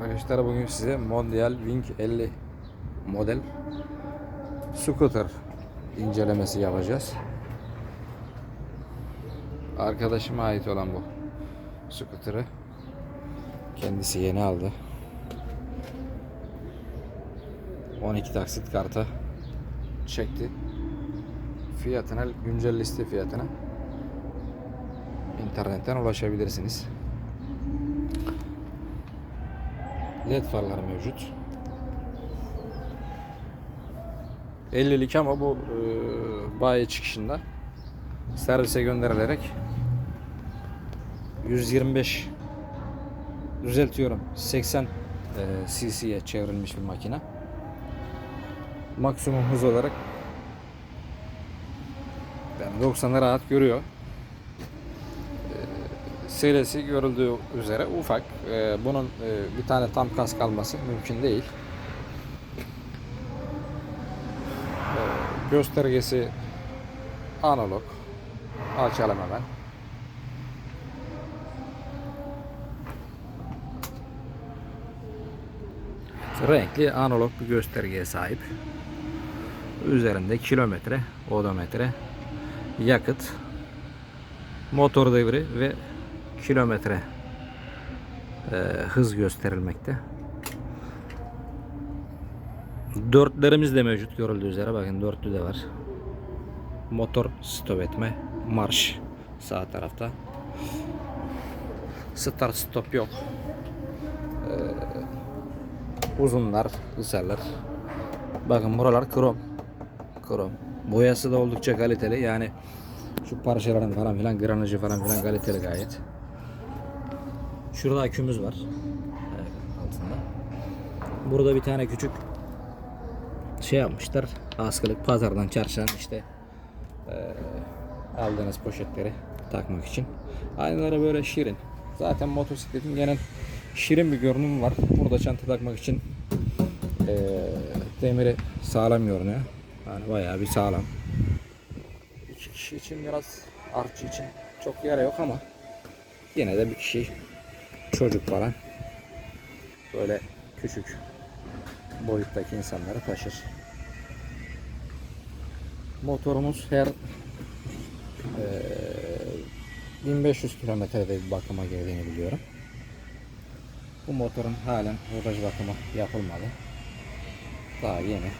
Arkadaşlar bugün size Mondial Wing 50 model scooter incelemesi yapacağız. Arkadaşıma ait olan bu scooter'ı kendisi yeni aldı. 12 taksit karta çekti. Fiyatına güncel liste fiyatına internetten ulaşabilirsiniz. LED farları mevcut. 50'lik ama bu e, bayi çıkışında servise gönderilerek 125 düzeltiyorum 80 e, cc'ye çevrilmiş bir makine. Maksimum hız olarak yani 90'ı rahat görüyor. Serisi görüldüğü üzere ufak. Ee, bunun e, bir tane tam kask alması mümkün değil. Ee, göstergesi analog. Açalım hemen. Renkli analog bir göstergeye sahip. Üzerinde kilometre, odometre, yakıt, motor devri ve kilometre e, hız gösterilmekte. Dörtlerimiz de mevcut görüldüğü üzere. Bakın dörtlü de var. Motor stop etme, marş sağ tarafta. Start stop yok. Ee, uzunlar, kısalar. Bakın buralar krom. Krom. Boyası da oldukça kaliteli. Yani şu parçaların falan filan granajı falan filan kaliteli gayet. Şurada akümüz var. Evet, altında. Burada bir tane küçük şey yapmışlar. Askılık pazardan çarşıdan işte eee, aldığınız poşetleri takmak için. Aynaları böyle şirin. Zaten motosikletin genel şirin bir görünümü var. Burada çanta takmak için eee, demiri sağlam görünüyor. Yani bayağı bir sağlam. İki kişi için biraz artçı için çok yere yok ama yine de bir kişi çocuk falan böyle küçük boyuttaki insanları taşır. Motorumuz her eee 1500 kilometrede bir bakıma girdiğini biliyorum. Bu motorun halen rodaj bakımı yapılmadı. Daha yeni.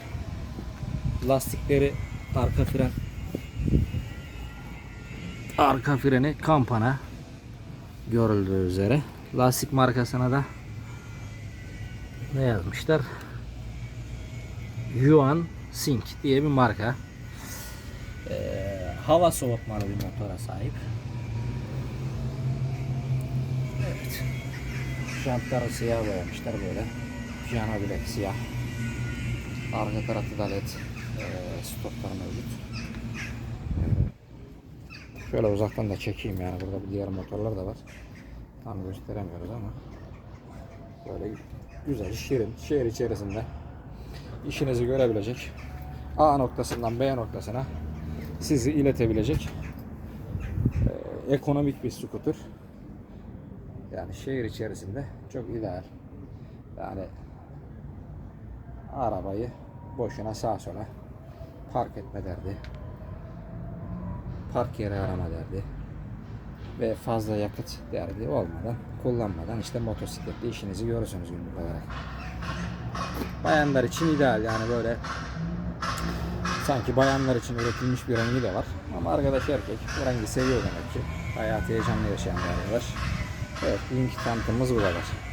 Lastikleri arka fren arka freni kampana görüldüğü üzere. Lastik markasına da ne yazmışlar? Yuan Sink diye bir marka. Ee, hava soğutmalı bir motora sahip. Evet. Jantları siyah boyamışlar böyle. Piyano bilek siyah. Arka tarafta da led e, stoplar mevcut. Şöyle uzaktan da çekeyim yani burada bir diğer motorlar da var. Tam gösteremiyoruz ama böyle güzel, şirin, şehir içerisinde işinizi görebilecek A noktasından B noktasına sizi iletebilecek e, ekonomik bir skuter. Yani şehir içerisinde çok ideal. Yani arabayı boşuna sağa sola park etme derdi. Park yeri arama derdi. Ve fazla yakıt derdi olmadan, kullanmadan işte motosikletle işinizi görürsünüz günlük olarak. Bayanlar için ideal yani böyle sanki bayanlar için üretilmiş bir rengi de var. Ama arkadaş erkek bu rengi seviyor demek ki. Hayatı heyecanlı yaşayan bir arkadaş. Evet, link tanıtımımız bu kadar.